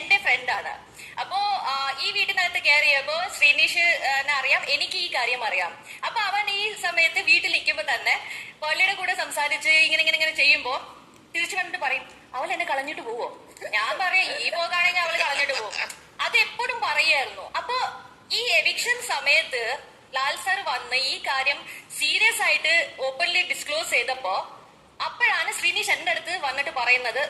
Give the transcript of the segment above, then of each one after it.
എന്റെ ഫ്രണ്ടാണ് അപ്പോ ഈ വീട്ടിനകത്ത് കയറിയപ്പോ ശ്രീനീഷ് അറിയാം. എനിക്ക് ഈ കാര്യം അറിയാം. അപ്പൊ അവൻ ഈ സമയത്ത് വീട്ടിൽ നിൽക്കുമ്പോ തന്നെ പള്ളിയുടെ കൂടെ സംസാരിച്ച് ഇങ്ങനെ ഇങ്ങനെ ഇങ്ങനെ ചെയ്യുമ്പോ തിരിച്ചു വന്നിട്ട് പറയും അവൾ എന്നെ കളഞ്ഞിട്ട് പോവോ? ഞാൻ പറയാം ഈ പോകാണെങ്കിൽ അവൾ കളഞ്ഞിട്ട് പോകും അത് എപ്പോഴും പറയായിരുന്നു അപ്പൊ ഈ എവിക്ഷൻ സമയത്ത് ലാൽ സാർ വന്ന് ഈ കാര്യം സീരിയസ് ആയിട്ട് ഓപ്പൺലി ഡിസ്ക്ലോസ് ചെയ്തപ്പോ അപ്പോഴാണ് ശ്രീനീഷ് എന്റെ അടുത്ത് വന്നിട്ട് പറയുന്നത്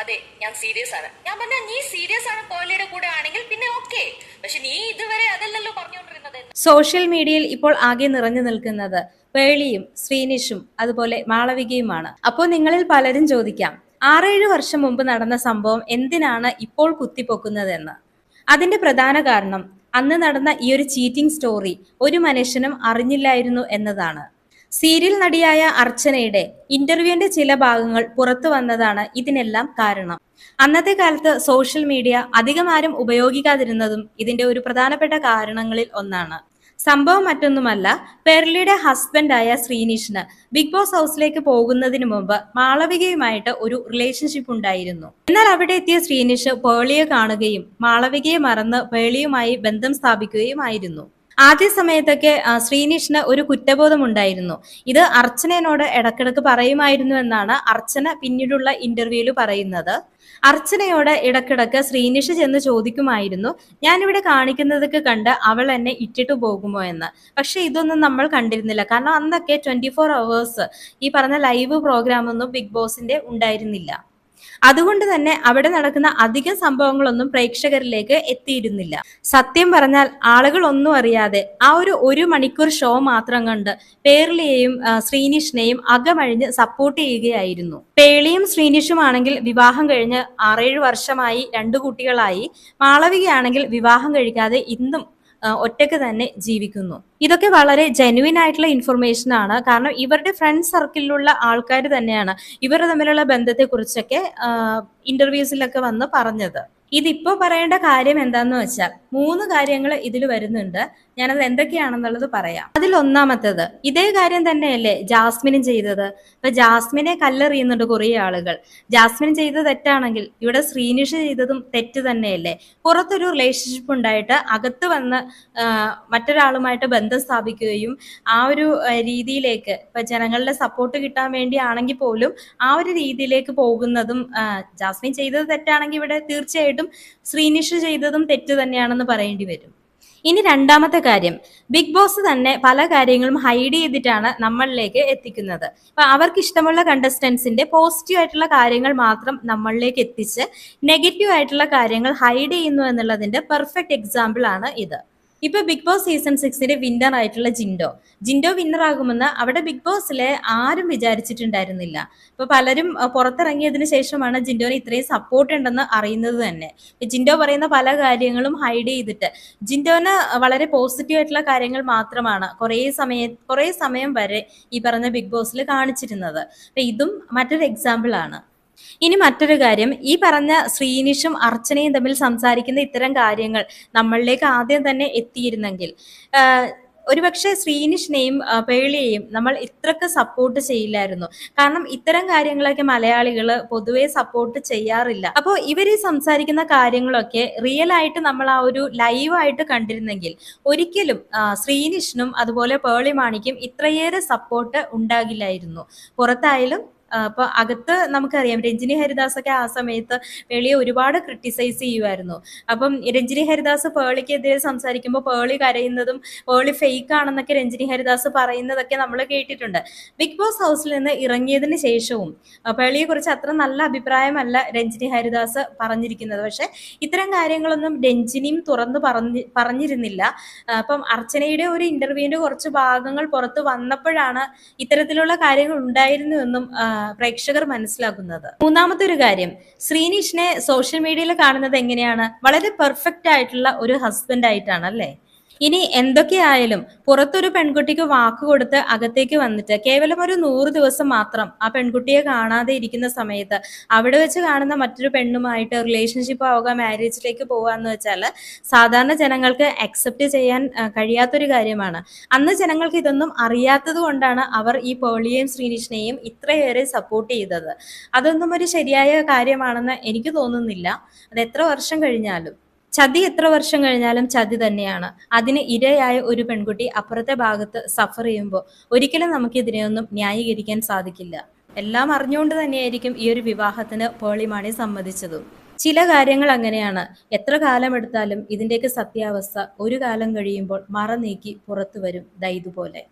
അതെ ഞാൻ സീരിയസ് ആണ്. ഞാൻ പറഞ്ഞ നീ സീരിയസ് ആണ് കോഹ്ലിയുടെ കൂടെ ആണെങ്കിൽ പിന്നെ ഓക്കെ പക്ഷെ നീ ഇതുവരെ അതല്ലല്ലോ പറഞ്ഞുകൊണ്ടിരുന്നത്. സോഷ്യൽ മീഡിയയിൽ ഇപ്പോൾ ആകെ നിറഞ്ഞു നിൽക്കുന്നത് പേളിയും ശ്രീനിഷും അതുപോലെ മാളവികയുമാണ്. അപ്പോൾ നിങ്ങളിൽ പലരും ചോദിക്കാം ആറേഴ് വർഷം മുമ്പ് നടന്ന സംഭവം എന്തിനാണ് ഇപ്പോൾ കുത്തിപ്പൊക്കുന്നതെന്ന്? അതിന്റെ പ്രധാന കാരണം അന്ന് നടന്ന ഈ ഒരു ചീറ്റിംഗ് സ്റ്റോറി ഒരു മനുഷ്യനും അറിഞ്ഞില്ലായിരുന്നു എന്നതാണ്. സീരിയൽ നടിയായ അർച്ചനയുടെ ഇന്റർവ്യൂവിന്റെ ചില ഭാഗങ്ങൾ പുറത്തു വന്നതാണ് ഇതിനെല്ലാം കാരണം. അന്നത്തെ കാലത്ത് സോഷ്യൽ മീഡിയ അധികം ആരും ഉപയോഗിക്കാതിരുന്നതും ഇതിന്റെ ഒരു പ്രധാനപ്പെട്ട കാരണങ്ങളിൽ ഒന്നാണ്. സംഭവം മറ്റൊന്നുമല്ല പെർലിയുടെ ഹസ്ബൻഡായ ശ്രീനിഷിന് ബിഗ് ബോസ് ഹൗസിലേക്ക് പോകുന്നതിന് മുമ്പ് മാളവികയുമായിട്ട് ഒരു റിലേഷൻഷിപ്പ് ഉണ്ടായിരുന്നു. എന്നാൽ അവിടെ എത്തിയ ശ്രീനിഷ് പേളിയെ കാണുകയും മാളവികയെ മറന്ന് പേളിയുമായി ബന്ധം സ്ഥാപിക്കുകയുമായിരുന്നു. ആദ്യ സമയത്തൊക്കെ ശ്രീനിഷിന് ഒരു കുറ്റബോധം ഉണ്ടായിരുന്നു ഇത് അർച്ചനയോട് ഇടക്കിടക്ക് പറയുമായിരുന്നു എന്നാണ് അർച്ചന പിന്നീടുള്ള ഇന്റർവ്യൂവിൽ പറയുന്നത്. അർച്ചനയോട് ഇടക്കിടക്ക് ശ്രീനിഷ് ചെന്ന് ചോദിക്കുമായിരുന്നു ഞാനിവിടെ കാണിക്കുന്നതൊക്കെ കണ്ട് അവൾ എന്നെ ഇട്ടിട്ട് പോകുമോ എന്ന്. പക്ഷെ ഇതൊന്നും നമ്മൾ കണ്ടിരുന്നില്ല. കാരണം അന്നൊക്കെ ട്വന്റി ഫോർ അവേഴ്സ് ഈ പറഞ്ഞ ലൈവ് പ്രോഗ്രാം ഒന്നും ബിഗ് ബോസിന്റെ ഉണ്ടായിരുന്നില്ല. അതുകൊണ്ട് തന്നെ അവിടെ നടക്കുന്ന അധികം സംഭവങ്ങളൊന്നും പ്രേക്ഷകരിലേക്ക് എത്തിയിരുന്നില്ല. സത്യം പറഞ്ഞാൽ ആളുകൾ ഒന്നും അറിയാതെ ആ ഒരു ഒരു മണിക്കൂർ ഷോ മാത്രം കണ്ട് പേർലിയെയും ആ, ശ്രീനിഷിനെയും അകമഴിഞ്ഞ് സപ്പോർട്ട് ചെയ്യുകയായിരുന്നു. പേളിയും ശ്രീനിഷും ആണെങ്കിൽ വിവാഹം കഴിഞ്ഞ് ആറേഴ് വർഷമായി രണ്ടു കുട്ടികളായി. മാളവികയാണെങ്കിൽ വിവാഹം കഴിക്കാതെ ഇന്നും ഒറ്റയ്ക്ക് തന്നെ ജീവിക്കുന്നു. ഇതൊക്കെ വളരെ ജെനുവിൻ ആയിട്ടുള്ള ഇൻഫർമേഷൻ ആണ്. കാരണം ഇവരുടെ ഫ്രണ്ട് സർക്കിളിലുള്ള ആൾക്കാർ തന്നെയാണ് ഇവർ തമ്മിലുള്ള ബന്ധത്തെ കുറിച്ചൊക്കെ ഇന്റർവ്യൂസിലൊക്കെ വന്ന് പറഞ്ഞത്. ഇതിപ്പോ പറയേണ്ട കാര്യം എന്താന്ന് വെച്ചാൽ മൂന്ന് കാര്യങ്ങൾ ഇതിൽ വരുന്നുണ്ട്. ഞാനത് എന്തൊക്കെയാണെന്നുള്ളത് പറയാം. അതിൽ ഒന്നാമത്തത് ഇതേ കാര്യം തന്നെയല്ലേ ജാസ്മിനും ചെയ്തത്. ഇപ്പൊ ജാസ്മിനെ കല്ലെറിയുന്നുണ്ട് കുറേ ആളുകൾ. ജാസ്മിൻ ചെയ്ത തെറ്റാണെങ്കിൽ ഇവിടെ ശ്രീനിഷ് ചെയ്തതും തെറ്റ് തന്നെയല്ലേ? പുറത്തൊരു റിലേഷൻഷിപ്പ് ഉണ്ടായിട്ട് അകത്ത് വന്ന് മറ്റൊരാളുമായിട്ട് ബന്ധം സ്ഥാപിക്കുകയും ആ ഒരു രീതിയിലേക്ക് ഇപ്പൊ ജനങ്ങളുടെ സപ്പോർട്ട് കിട്ടാൻ വേണ്ടിയാണെങ്കിൽ പോലും ആ ഒരു രീതിയിലേക്ക് പോകുന്നതും ജാസ്മിൻ ചെയ്തത് തെറ്റാണെങ്കിൽ ഇവിടെ തീർച്ചയായിട്ടും ശ്രീനിഷ് ചെയ്തതും തെറ്റ് തന്നെയാണെന്ന് പറയേണ്ടി വരും. ഇനി രണ്ടാമത്തെ കാര്യം. ബിഗ് ബോസ് തന്നെ പല കാര്യങ്ങളും ഹൈഡ് ചെയ്തിട്ടാണ് നമ്മളിലേക്ക് എത്തിക്കുന്നത്. അപ്പൊ അവർക്ക് ഇഷ്ടമുള്ള കണ്ടസ്റ്റൻസിന്റെ പോസിറ്റീവ് ആയിട്ടുള്ള കാര്യങ്ങൾ മാത്രം നമ്മളിലേക്ക് എത്തിച്ച് നെഗറ്റീവ് ആയിട്ടുള്ള കാര്യങ്ങൾ ഹൈഡ് ചെയ്യുന്നു എന്നുള്ളതിന്റെ പെർഫെക്റ്റ് എക്സാമ്പിൾ ആണ് ഇത്. ഇപ്പൊ ബിഗ് ബോസ് സീസൺ സിക്സിന്റെ വിന്നർ ആയിട്ടുള്ള ജിൻഡോ. ജിൻഡോ വിന്നർ ആകുമെന്ന് അവിടെ ബിഗ് ബോസിലെ ആരും വിചാരിച്ചിട്ടുണ്ടായിരുന്നില്ല. ഇപ്പൊ പലരും പുറത്തിറങ്ങിയതിനു ശേഷമാണ് ജിൻഡോന് ഇത്രയും സപ്പോർട്ട് ഉണ്ടെന്ന് അറിയുന്നത് തന്നെ. ജിൻഡോ പറയുന്ന പല കാര്യങ്ങളും ഹൈഡ് ചെയ്തിട്ട്. ജിൻഡോന് വളരെ പോസിറ്റീവ് ആയിട്ടുള്ള കാര്യങ്ങൾ മാത്രമാണ് കുറേ സമയ കുറേ സമയം വരെ ഈ പറഞ്ഞ ബിഗ് ബോസിൽ കാണിച്ചിരുന്നത്. ഇതും മറ്റൊരു എക്സാമ്പിൾ ആണ്. ഇനി മറ്റൊരു കാര്യം ഈ പറഞ്ഞ ശ്രീനിഷും അർച്ചനയും തമ്മിൽ സംസാരിക്കുന്ന ഇത്തരം കാര്യങ്ങൾ നമ്മളിലേക്ക് ആദ്യം തന്നെ എത്തിയിരുന്നെങ്കിൽ ഒരുപക്ഷെ ശ്രീനിഷിനെയും പേളിയെയും നമ്മൾ ഇത്രക്ക് സപ്പോർട്ട് ചെയ്യില്ലായിരുന്നു. കാരണം ഇത്തരം കാര്യങ്ങളൊക്കെ മലയാളികൾ പൊതുവെ സപ്പോർട്ട് ചെയ്യാറില്ല. അപ്പോൾ ഇവർ സംസാരിക്കുന്ന കാര്യങ്ങളൊക്കെ റിയൽ ആയിട്ട് നമ്മൾ ആ ഒരു ലൈവായിട്ട് കണ്ടിരുന്നെങ്കിൽ ഒരിക്കലും ശ്രീനിഷിനും അതുപോലെ പേളി മാണിക്കും ഇത്രയേറെ സപ്പോർട്ട് ഉണ്ടാകില്ലായിരുന്നു. പുറത്തായാലും അപ്പൊ അകത്ത് നമുക്കറിയാം രഞ്ജിനി ഹരിദാസ് ഒക്കെ ആ സമയത്ത് പേളിയെ ഒരുപാട് ക്രിട്ടിസൈസ് ചെയ്യുമായിരുന്നു അപ്പം രഞ്ജിനി ഹരിദാസ് പേളിക്കെതിരെ സംസാരിക്കുമ്പോൾ പേളി കരയുന്നതും പേളി ഫേക്ക് ആണെന്നൊക്കെ രഞ്ജിനി ഹരിദാസ് പറയുന്നതൊക്കെ നമ്മൾ കേട്ടിട്ടുണ്ട്. ബിഗ് ബോസ് ഹൗസിൽ നിന്ന് ഇറങ്ങിയതിന് ശേഷവും പേളിയെ കുറിച്ച് അത്ര നല്ല അഭിപ്രായമല്ല രഞ്ജിനി ഹരിദാസ് പറഞ്ഞിരിക്കുന്നത്. പക്ഷെ ഇത്തരം കാര്യങ്ങളൊന്നും രഞ്ജിനിയും തുറന്നു പറഞ്ഞ് പറഞ്ഞിരുന്നില്ല. അപ്പം അർച്ചനയുടെ ഒരു ഇന്റർവ്യൂവിന്റെ കുറച്ച് ഭാഗങ്ങൾ പുറത്ത് വന്നപ്പോഴാണ് ഇത്തരത്തിലുള്ള കാര്യങ്ങൾ ഉണ്ടായിരുന്നുവെന്നും ആ, പ്രേക്ഷകർ മനസ്സിലാക്കുന്നത്. മൂന്നാമത്തെ ഒരു കാര്യം ശ്രീനിഷിനെ സോഷ്യൽ മീഡിയയിൽ കാണുന്നത് എങ്ങനെയാണ്? വളരെ പെർഫെക്റ്റ് ആയിട്ടുള്ള ഒരു ഹസ്ബൻഡ് ആയിട്ടാണ് അല്ലേ? ഇനി എന്തൊക്കെയായാലും പുറത്തൊരു പെൺകുട്ടിക്ക് വാക്ക് കൊടുത്ത് അകത്തേക്ക് വന്നിട്ട് കേവലം ഒരു നൂറ് ദിവസം മാത്രം ആ പെൺകുട്ടിയെ കാണാതെ ഇരിക്കുന്ന സമയത്ത് അവിടെ വെച്ച് കാണുന്ന മറ്റൊരു പെണ്ണുമായിട്ട് റിലേഷൻഷിപ്പ് ആവുക മാരേജിലേക്ക് പോവുക എന്ന് വെച്ചാൽ സാധാരണ ജനങ്ങൾക്ക് അക്സെപ്റ്റ് ചെയ്യാൻ കഴിയാത്തൊരു കാര്യമാണ്. അന്ന് ജനങ്ങൾക്ക് ഇതൊന്നും അറിയാത്തത് കൊണ്ടാണ് അവർ ഈ പേളിയെയും ശ്രീനിഷിനെയും ഇത്രയേറെ സപ്പോർട്ട് ചെയ്തത്. അതൊന്നും ഒരു ശരിയായ കാര്യമാണെന്ന് എനിക്ക് തോന്നുന്നില്ല. അത് എത്ര വർഷം കഴിഞ്ഞാലും. ചതി എത്ര വർഷം കഴിഞ്ഞാലും ചതി തന്നെയാണ്. അതിന് ഇരയായ ഒരു പെൺകുട്ടി അപ്പുറത്തെ ഭാഗത്ത് സഫർ ചെയ്യുമ്പോൾ ഒരിക്കലും നമുക്ക് ഇതിനെയൊന്നും ന്യായീകരിക്കാൻ സാധിക്കില്ല. എല്ലാം അറിഞ്ഞുകൊണ്ട് തന്നെയായിരിക്കും ഈ ഒരു വിവാഹത്തിന് പോളിമാണി സമ്മതിച്ചതും. ചില കാര്യങ്ങൾ അങ്ങനെയാണ്. എത്ര കാലമെടുത്താലും ഇതിന്റെയൊക്കെ സത്യാവസ്ഥ ഒരു കാലം കഴിയുമ്പോൾ മറ നീക്കി പുറത്തു വരും ദൈതുപോലെ.